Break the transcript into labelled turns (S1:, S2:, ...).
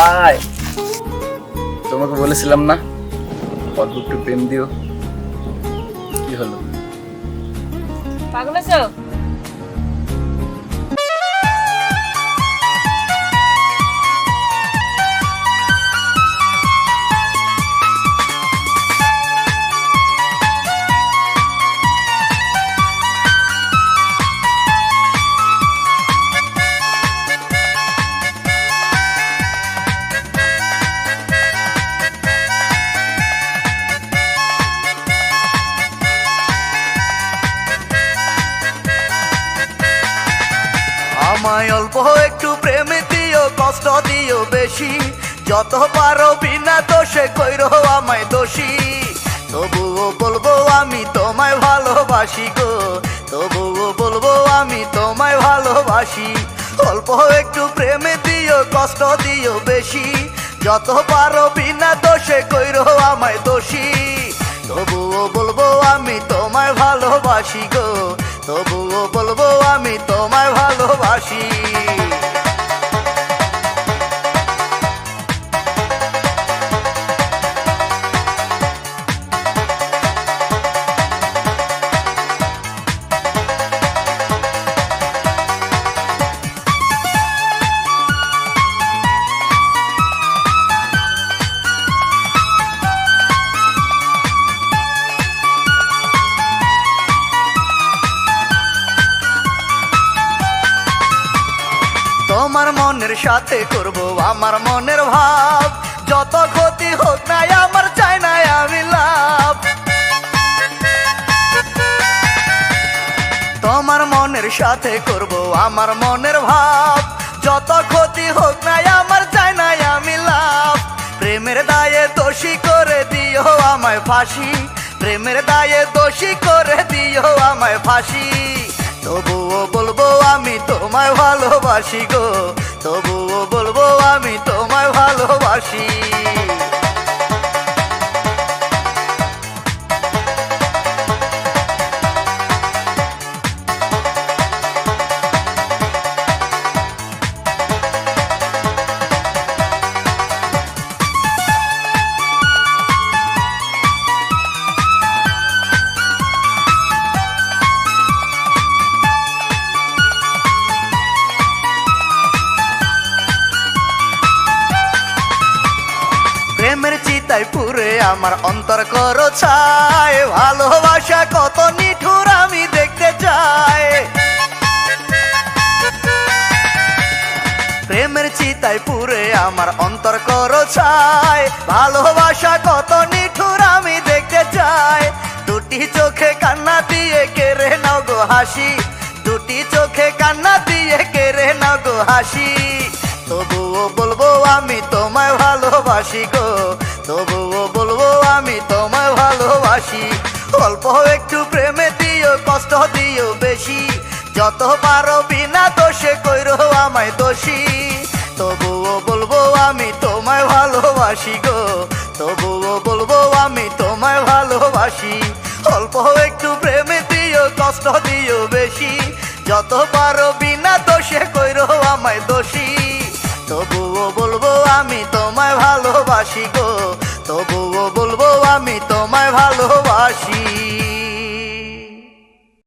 S1: High তোমাকে বলেছিলাম না? অল্প একটু প্রেম দিও। কি হলো?
S2: পাগল আছো?
S3: আমায় অল্প একটু প্রেমে দিও, কষ্ট দিও বেশি। যত পারো বিনা দোষে কইরো আমায় দোষী। তবুও বলব আমি তোমায় ভালোবাসি গো। তবুও বলব আমি তোমায় ভালোবাসি। অল্প একটু প্রেমে দিও, কষ্ট দিও বেশি। যত পারো বিনা দোষে কইরো আমায় দোষী। তবুও বলব আমি তোমায় ভালোবাসি গো। তবুও বলব আমি তোমায় ভালোবাসি। তোমার মনের সাথে করব আমার মনের ভাব। যত ক্ষতি হোক না, আমার চাই না, আমি লাভ। তোমার মনের সাথে করব আমার মনের ভাব। যত ক্ষতি হোক না, আমার চাই না, আমি লাভ। প্রেমের দায়ে দোষী করে দিও আমায় ফাঁসি। প্রেমের দায়ে দোষী করে দিও আমায় ফাঁসি। তবুও বলব আমি তোমায় ভালোবাসি গো। তবুও বলব আমি তোমায় ভালোবাসি। চিতায় পুরে আমার অন্তর করো ছাই। ভালোবাসা কত নিঠুর আমি দেখতে চাই। প্রেমের চিতায় পুরে আমার অন্তর করো ছাই। ভালোবাসা কত নিঠুর আমি দেখতে চাই। দুটি চোখে কান্না দিয়ে কেড়ে নাও গো হাসি। দুটি চোখে কান্না দিয়ে কেড়ে নাও গো হাসি। তবুও বলব আমি তোমায় ভালোবাসি গো। তবুও বলব, আমি তোমায় ভালোবাসি। অল্প একটু প্রেমে দিও, কষ্ট দিও বেশি। যত পারো বিনা দোষে কইরো আমায় দোষী। তবুও বলব, আমি তোমায় ভালোবাসি গো। তবুও বলব, আমি তোমায় ভালোবাসি। অল্প একটু প্রেমে দিও, কষ্ট দিও বেশি। যত পারো বিনা দোষে কইরো আমায় দোষী। তবুও বলব, আমি তোমায় ভালোবাসি গো। তোমায় ভালোবাসি।